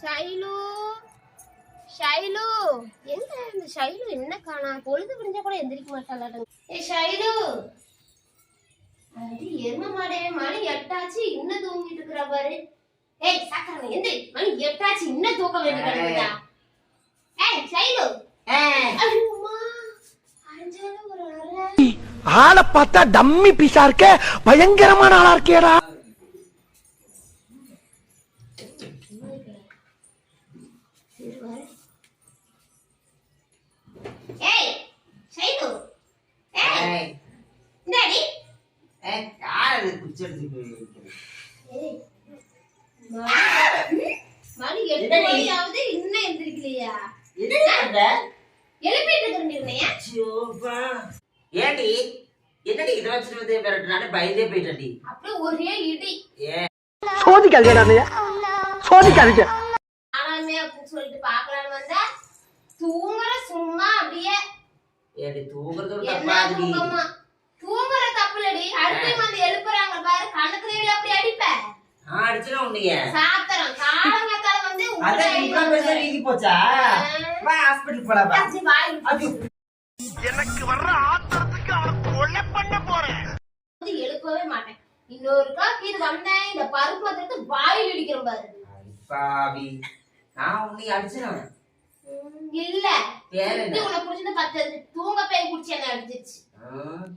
ஷைலு. ஷைலு. என்ன இந்த ஷைலு? என்ன காணா? பொழுது விடிஞ்சா கூட எந்திரிக்க மாட்டாளாட்டம். ஏ ஷைலு. அடி எரும மாடே? மணி எட்டாச்சு இன்னும் தூங்கிட்டு இருக்கிற பாரு. ஏய் சக்கரனை எந்திரி. மணி எட்டாச்சு இன்னும் தூக்க வேண்டி கிடக்குதா? ஏய் ஷைலு. ஆளை பார்த்தா டம்மி பீஸா இருக்க? பயங்கரமான ஆளா இருக்கேடா ஏய் ஷைலு ஏய் இந்தாடி. ஏய், யார் அது? குச்சி எடுத்துட்டு போய் வைக்கிறது? ஏய், மணி மணி எட்டு என்னடி? மணி ஆகுது இன்னும் எந்திரிக்கலையா? என்ன பண்ற? எழுப்பிட்டு இருக்கிறீங்க ஐயோப்பா. ஏண்டி என்னடி இதை வச்சுட்டு வந்து பயந்தே போயிட்டடி அப்படியே ஒரே இடி. ஏ சோதிக்காதீங்க சோதிக்காதீங்க. அப்படின்னு சொல்லிட்டு பார்க்கலான்னு வந்தா தூங்குற சும்மா அப்படியே ஏடி தூங்குறது தூங்குற தப்புலடி. அடுத்து வந்து எழுப்புறாங்க பாரு கணக்குல அப்படி அடிப்ப. நான் அடிச்சுனா உன்னைய. சாத்திரம். காலங்கத்தால வந்து போச்சா? வா போலாம் வா. எனக்கு வர்ற ஆத்திரத்துக்கு அவனை கொலை பண்ண போறேன். வந்து எழுப்பவே மாட்டேன். இன்னொருக்கா இது வந்தேன். இந்த பருப்பு வந்துட்டு வாயில் இடிக்கிற பாரு. பாவி. நான் உன்னை அடிச்சேன் உம், இல்ல. வேற என்ன? உனக்கு புடிச்சது பத்து தூங்க பேய் குடிச்சு என்ன அடிச்சிருச்சு.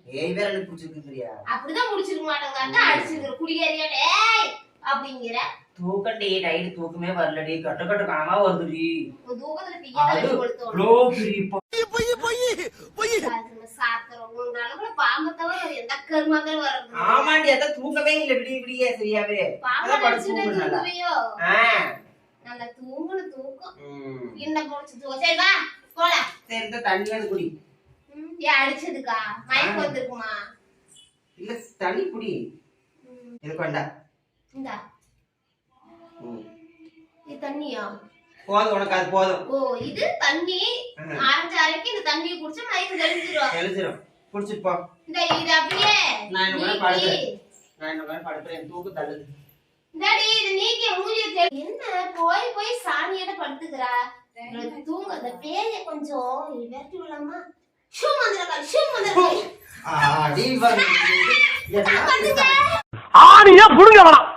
பேய் வேற எனக்கு பிடிச்சிருக்கு தெரியா அப்படிதான் முடிச்சிருக்க மாட்டாங்க. அடிச்சிருக்கிற குடியேறியா ஏய் அப்படிங்கிற. தூக்கண்டி நைட்டு தூக்கமே வரலடி கட்ட கட்ட வருதுடி உன் தூக்கத்துல அது பிய்யா கொளுத்தோம் இவ்ளோ பெரிய ப- சாத்திரம் உங்களால கூட பாம்பை தவிர வேற எந்த கருமாக்கள் வர்றது ஆமாண்டி அதான் தூக்கமே இல்ல விடிய விடிய சரியாவே. பாம்பை அடிச்சுட்டு. தூங்குவியோ? ஆ. நல்ல தூங்குன தூக்கம். இன்ன போச்சு தூக்கம். சரி வா போலாம். சரி இந்த தண்ணியாவது குடி. ஏன் அடிச்சதுக்கா? மயக்கம் வந்திருக்குமா? இல்ல தண்ணி குடி. இது கொண்டா. இந்தா. இது தண்ணியா? போதும் உனக்கு அது போதும். ஓ இது தண்ணி? ம். அரைஞ்ச அரைக்கு இந்த தண்ணியை குடிச்சா மயக்கம் தெளிஞ்சிரும். எழுதிரும் குடிச்சிட்டு போ. இந்த இது அப்படியே நான் என்ன படுக்கிறேன். நான் என்ன படுக்கிறேன். தூக்கு தள்ளுது. இது நீக்கி மூஞ்சிய தெளி என்ன? போய் போய் சாணியிட படுத்துக்கிறா. தூங்க அந்த பேய கொஞ்சம் விரட்டி விடலாமா ஷூ மந்திரக்கா ஷூ மந்திரக்கா ஆ, அடி பாரு. எல்லாம் ஆணியா புடுங்க வேணாம்.